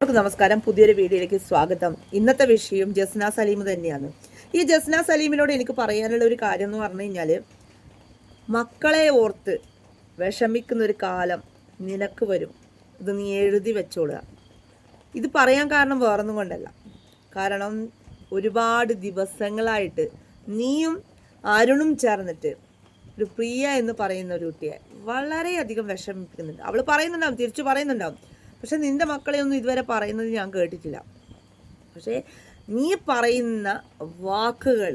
എല്ലാവർക്കും നമസ്കാരം. പുതിയൊരു വീഡിയോയിലേക്ക് സ്വാഗതം. ഇന്നത്തെ വിഷയം ജസ്ന സലീം തന്നെയാണ്. ഈ ജസ്ന സലീമിനോട് എനിക്ക് പറയാനുള്ള ഒരു കാര്യം എന്ന് പറഞ്ഞു കഴിഞ്ഞാൽ മക്കളെ ഓർത്ത് വിഷമിക്കുന്ന ഒരു കാലം നിനക്ക് വരും. ഇത് നീ എഴുതി വെച്ചോളുക. ഇത് പറയാൻ കാരണം വേറൊന്നും കൊണ്ടല്ല. കാരണം ഒരുപാട് ദിവസങ്ങളായിട്ട് നീയും അരുണും ചേർന്നിട്ട് ഒരു പ്രിയ എന്ന് പറയുന്ന ഒരു കുട്ടിയെ വളരെയധികം വിഷമിപ്പിക്കുന്നുണ്ട്. അവൾ പറയുന്നുണ്ടാവും തിരിച്ചു പറയുന്നുണ്ടാവും. പക്ഷെ നിന്റെ മക്കളെ ഒന്നും ഇതുവരെ പറയുന്നത് ഞാൻ കേട്ടിട്ടില്ല. പക്ഷേ നീ പറയുന്ന വാക്കുകൾ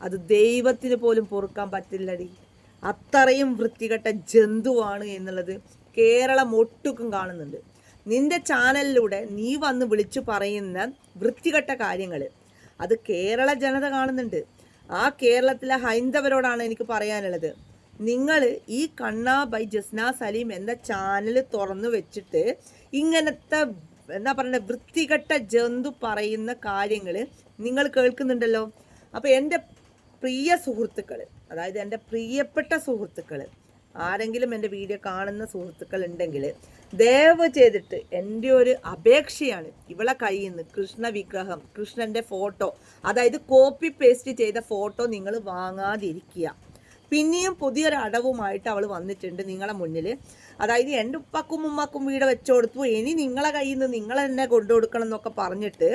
അത് ദൈവത്തിന് പോലും പൊറുക്കാൻ പറ്റില്ലടി. അത്രയും വൃത്തികെട്ട ജന്തുവാണ് എന്നുള്ളത് കേരളം ഒട്ടുക്കും കാണുന്നുണ്ട്. നിന്റെ ചാനലിലൂടെ നീ വന്ന് വിളിച്ചു പറയുന്ന വൃത്തികെട്ട കാര്യങ്ങൾ അത് കേരള ജനത കാണുന്നുണ്ട്. ആ കേരളത്തിലെ ഹൈന്ദവരോടാണ് എനിക്ക് പറയാനുള്ളത്. നിങ്ങൾ ഈ കണ്ണ ബൈ ജസ്ന സലീം എന്ന ചാനൽ തുറന്നു വെച്ചിട്ട് ഇങ്ങനത്തെ എന്താ പറയുക വൃത്തികെട്ട ജന്തു പറയുന്ന കാര്യങ്ങൾ നിങ്ങൾ കേൾക്കുന്നുണ്ടല്ലോ. അപ്പോൾ എന്റെ പ്രിയ സുഹൃത്തുക്കൾ അതായത് എന്റെ പ്രിയപ്പെട്ട സുഹൃത്തുക്കൾ ആരെങ്കിലും എന്റെ വീഡിയോ കാണുന്ന സുഹൃത്തുക്കൾ ഉണ്ടെങ്കിൽ ദയവ് ചെയ്തിട്ട് എന്റെ ഒരു അപേക്ഷയാണ് ഇവളെ കയ്യിൽ നിന്ന് കൃഷ്ണ വിഗ്രഹം കൃഷ്ണന്റെ ഫോട്ടോ അതായത് കോപ്പി പേസ്റ്റ് ചെയ്ത ഫോട്ടോ നിങ്ങൾ വാങ്ങാതിരിക്കുക. പിന്നെയും പുതിയൊരു അടവുമായിട്ട് അവൾ വന്നിട്ടുണ്ട് നിങ്ങളെ മുന്നിൽ അതായത് എന്റെ ഉപ്പാക്കും ഉമ്മാക്കും വീട് വെച്ചു കൊടുത്തു ഇനി നിങ്ങളെ കയ്യിൽ നിന്ന് നിങ്ങൾ തന്നെ കൊണ്ടു കൊടുക്കണം എന്നൊക്കെ പറഞ്ഞിട്ട്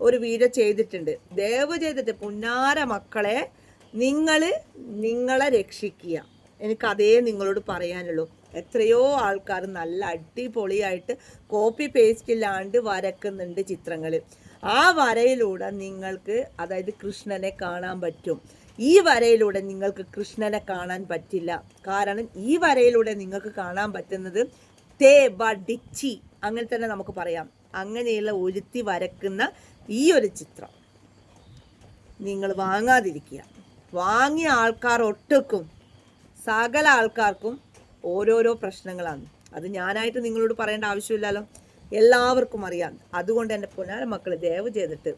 ഒരു വീട് ചെയ്തിട്ടുണ്ട്. ദയവ് ചെയ്തിട്ട് പുന്നാര മക്കളെ നിങ്ങൾ നിങ്ങളെ രക്ഷിക്കുക. എനിക്ക് അതേ നിങ്ങളോട് പറയാനുള്ളൂ. എത്രയോ ആൾക്കാർ നല്ല അടിപൊളിയായിട്ട് കോപ്പി പേസ്റ്റ് വരക്കുന്നുണ്ട് ചിത്രങ്ങൾ ആ വരയിലൂടെ നിങ്ങൾക്ക് അതായത് കൃഷ്ണനെ കാണാൻ പറ്റും. ഈ വരയിലൂടെ നിങ്ങൾക്ക് കൃഷ്ണനെ കാണാൻ പറ്റില്ല. കാരണം ഈ വരയിലൂടെ നിങ്ങൾക്ക് കാണാൻ പറ്റുന്നത് തേ വടിച്ചി അങ്ങനെ തന്നെ നമുക്ക് പറയാം. അങ്ങനെയുള്ള ഒരുത്തി വരക്കുന്ന ഈ ഒരു ചിത്രം. നിങ്ങൾ വാങ്ങാതിരിക്കുക. വാങ്ങിയ ആൾക്കാർ ഒട്ടുക്കും. സകല ആൾക്കാർക്കും ഓരോരോ പ്രശ്നങ്ങളാണ്. അത് ഞാനായിട്ട് നിങ്ങളോട് പറയേണ്ട ആവശ്യമില്ലല്ലോ. എല്ലാവർക്കും അറിയാം. അതുകൊണ്ട് എന്റെ പുനാര മക്കൾ ദയവ് ചെയ്തിട്ട്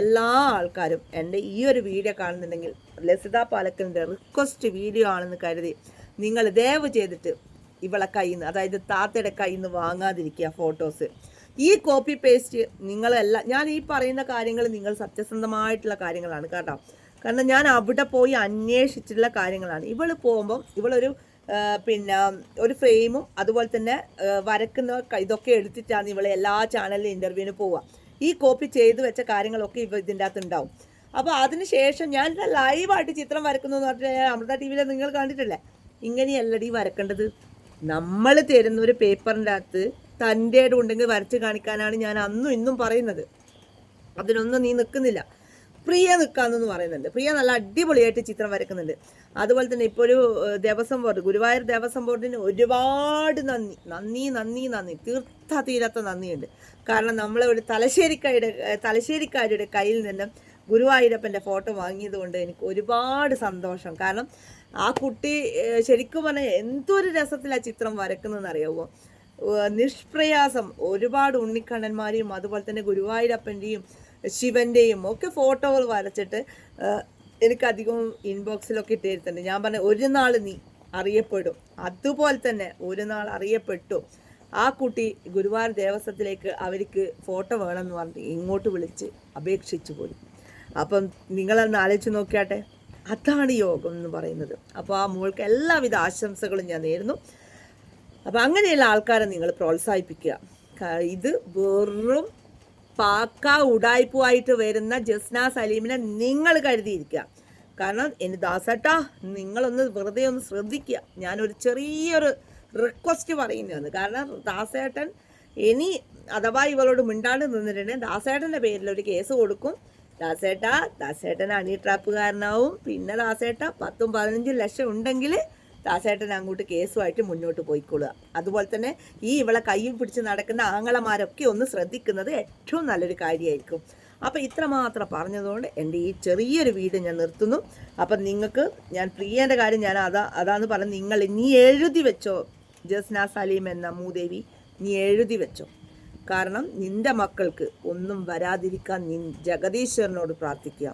എല്ലാ ആൾക്കാരും എന്റെ ഈ ഒരു വീഡിയോ കാണുന്നുണ്ടെങ്കിൽ ലസിത പാലക്കലിന്റെ റിക്വസ്റ്റ് വീഡിയോ ആണെന്ന് കരുതി നിങ്ങൾ ദയവ് ചെയ്തിട്ട് ഇവളെ കയ്യിൽ നിന്ന് അതായത് താത്തയുടെ കയ്യിൽ നിന്ന് വാങ്ങാതിരിക്കുക ഫോട്ടോസ് ഈ കോപ്പി പേസ്റ്റ് നിങ്ങളെല്ലാം ഞാൻ ഈ പറയുന്ന കാര്യങ്ങൾ നിങ്ങൾ സത്യസന്ധമായിട്ടുള്ള കാര്യങ്ങളാണ് കേട്ടോ. കാരണം ഞാൻ അവിടെ പോയി അന്വേഷിച്ചിട്ടുള്ള കാര്യങ്ങളാണ്. ഇവൾ പോകുമ്പം ഇവളൊരു പിന്നെ ഒരു ഫ്രെയിമും അതുപോലെ തന്നെ വരക്കുന്ന ഇതൊക്കെ എടുത്തിട്ടാണ് ഇവളെ എല്ലാ ചാനലിലും ഇന്റർവ്യൂവിന് പോവുക. ഈ കോപ്പി ചെയ്തു വെച്ച കാര്യങ്ങളൊക്കെ ഇവ ഇതിന്റെ അകത്ത് ഉണ്ടാവും. അപ്പോൾ അതിനുശേഷം ഞാൻ ലൈവായിട്ട് ചിത്രം വരക്കുന്നു എന്ന് പറഞ്ഞാൽ അമൃത ടി വിയിൽ നിങ്ങൾ കണ്ടിട്ടില്ലേ? ഇങ്ങനെയല്ലടി വരക്കേണ്ടത് നമ്മൾ തരുന്ന ഒരു പേപ്പറിന്റെ അകത്ത് തന്റെ ഉണ്ടെങ്കിൽ വരച്ച് കാണിക്കാനാണ് ഞാൻ അന്നും ഇന്നും പറയുന്നത്. അതിനൊന്നും നീ നിൽക്കുന്നില്ല പ്രിയ നിൽക്കാന്നെന്ന് പറയുന്നുണ്ട്. പ്രിയ നല്ല അടിപൊളിയായിട്ട് ചിത്രം വരക്കുന്നുണ്ട്. അതുപോലെ തന്നെ ഇപ്പോൾ ഒരു ദേവസ്വം ബോർഡ് ഗുരുവായൂർ ദേവസ്വം ബോർഡിന് ഒരുപാട് നന്ദി നന്ദി നന്ദി നന്ദി തീർത്ഥ തീരാത്ത നന്ദിയുണ്ട്. കാരണം നമ്മളെ ഒരു തലശ്ശേരിക്കാരുടെ തലശ്ശേരിക്കാരുടെ കയ്യിൽ നിന്നും ഗുരുവായൂരപ്പന്റെ ഫോട്ടോ വാങ്ങിയത് കൊണ്ട് എനിക്ക് ഒരുപാട് സന്തോഷം. കാരണം ആ കുട്ടി ശരിക്കും പറഞ്ഞാൽ എന്തൊരു രസത്തിലാണ് ചിത്രം വരക്കുന്നതെന്ന് അറിയാമോ നിഷ്പ്രയാസം. ഒരുപാട് ഉണ്ണിക്കണ്ണന്മാരെയും അതുപോലെ തന്നെ ഗുരുവായൂരപ്പന്റെയും ശിവന്റെയും ഒക്കെ ഫോട്ടോകൾ വരച്ചിട്ട് എനിക്കധികം ഇൻബോക്സിലൊക്കെ ഇട്ടിരുന്നുണ്ട് ഞാൻ പറഞ്ഞ ഒരു നാൾ നീ അറിയപ്പെടും. അതുപോലെ തന്നെ ഒരു നാൾ അറിയപ്പെട്ടു. ആ കുട്ടി ഗുരുവായൂർ ദേവസ്വത്തിലേക്ക് അവർക്ക് ഫോട്ടോ വേണമെന്ന് പറഞ്ഞിട്ട് ഇങ്ങോട്ട് വിളിച്ച് അപേക്ഷിച്ചു പോയി. അപ്പം നിങ്ങളൊന്ന് ആലോചിച്ച് നോക്കിയാട്ടെ. അതാണ് യോഗം എന്ന് പറയുന്നത്. അപ്പോൾ ആ മോൾക്ക് എല്ലാവിധ ആശംസകളും ഞാൻ നേരുന്നു. അപ്പം അങ്ങനെയുള്ള ആൾക്കാരെ നിങ്ങൾ പ്രോത്സാഹിപ്പിക്കുക. ഇത് വെറും പാക്ക ഉടായ്പുമായിട്ട് വരുന്ന ജസ്ന സലീമിനെ നിങ്ങൾ കരുതിയിരിക്കുക. കാരണം എന്റെ ദാസേട്ടാ നിങ്ങളൊന്ന് വെറുതെ ഒന്ന് ശ്രദ്ധിക്കുക. ഞാനൊരു ചെറിയൊരു റിക്വസ്റ്റ് പറയുന്നതാണ്. കാരണം ദാസേട്ടൻ ഇനി അഥവാ ഇവളോട് മിണ്ടാണ്ട് നിന്നിട്ടുണ്ടെങ്കിൽ ദാസേട്ടന്റെ പേരിൽ ഒരു കേസ് കൊടുക്കും. ദാസേട്ട ദാസേട്ടൻ അണി ട്രാപ്പുകാരനാവും. പിന്നെ ദാസേട്ട പത്തും പതിനഞ്ചും ലക്ഷം ഉണ്ടെങ്കിൽ ദാസേട്ടൻ അങ്ങോട്ട് കേസുമായിട്ട് മുന്നോട്ട് പോയിക്കൊള്ളുക. അതുപോലെ തന്നെ ഈ ഇവളെ കയ്യിൽ പിടിച്ച് നടക്കുന്ന ആങ്ങളമാരൊക്കെ ഒന്ന് ശ്രദ്ധിക്കുന്നത് ഏറ്റവും നല്ലൊരു കാര്യമായിരിക്കും. അപ്പോൾ ഇത്രമാത്രം പറഞ്ഞതുകൊണ്ട് എന്റെ ഈ ചെറിയൊരു വീട് ഞാൻ നിർത്തുന്നു. അപ്പം നിങ്ങൾക്ക് ഞാൻ പ്രിയേന്റെ കാര്യം ഞാൻ അതാ അതാന്ന് പറഞ്ഞ് നിങ്ങൾ നീ എഴുതി വെച്ചോ? ജസ്ന സലീം എന്ന മൂദേവി നീ എഴുതി വെച്ചോ? കാരണം നിന്റെ മക്കൾക്ക് ഒന്നും വരാതിരിക്കാൻ നീ ജഗദീശ്വരനോട് പ്രാർത്ഥിക്കുക.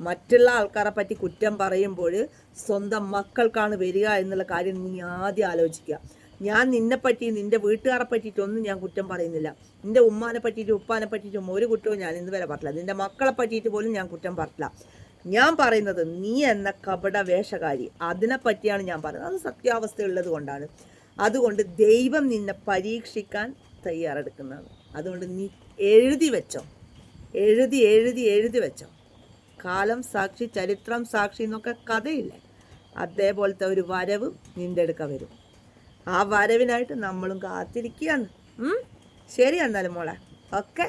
മറ്റുള്ള ആൾക്കാരെ പറ്റി കുറ്റം പറയുമ്പോൾ സ്വന്തം മക്കൾക്കാണ് വരിക എന്നുള്ള കാര്യം നീ ആദ്യം ആലോചിക്കുക. ഞാൻ നിന്നെ പറ്റി നിന്റെ വീട്ടുകാരെ പറ്റിയിട്ടൊന്നും ഞാൻ കുറ്റം പറയുന്നില്ല. നിന്റെ ഉമ്മാനെ പറ്റിയിട്ടും ഉപ്പാനെ പറ്റിയിട്ടും ഒരു കുറ്റവും ഞാൻ ഇന്ന് വരെ പറഞ്ഞില്ല നിന്റെ മക്കളെ പറ്റിയിട്ട് പോലും ഞാൻ കുറ്റം പറഞ്ഞില്ല ഞാൻ പറയുന്നത് നീ എന്ന കപട വേഷകാരി അതിനെ പറ്റിയാണ് ഞാൻ പറയുന്നത്. അത് സത്യാവസ്ഥ ഉള്ളത് കൊണ്ടാണ്. അതുകൊണ്ട് ദൈവം നിന്നെ പരീക്ഷിക്കാൻ തയ്യാറെടുക്കുന്നതാണ് അതുകൊണ്ട് നീ എഴുതി വെച്ചോ. എഴുതി എഴുതി എഴുതി വെച്ചോ. കാലം സാക്ഷി ചരിത്രം സാക്ഷി എന്നൊക്കെ കഥയില്ലേ? അതേപോലത്തെ ഒരു വരവ് നിന്റെ അടുക്ക വരും. ആ വരവിനായിട്ട് നമ്മളും കാത്തിരിക്കുകയാണ്? ശരി എന്നാലും മോളെ. ഓക്കെ?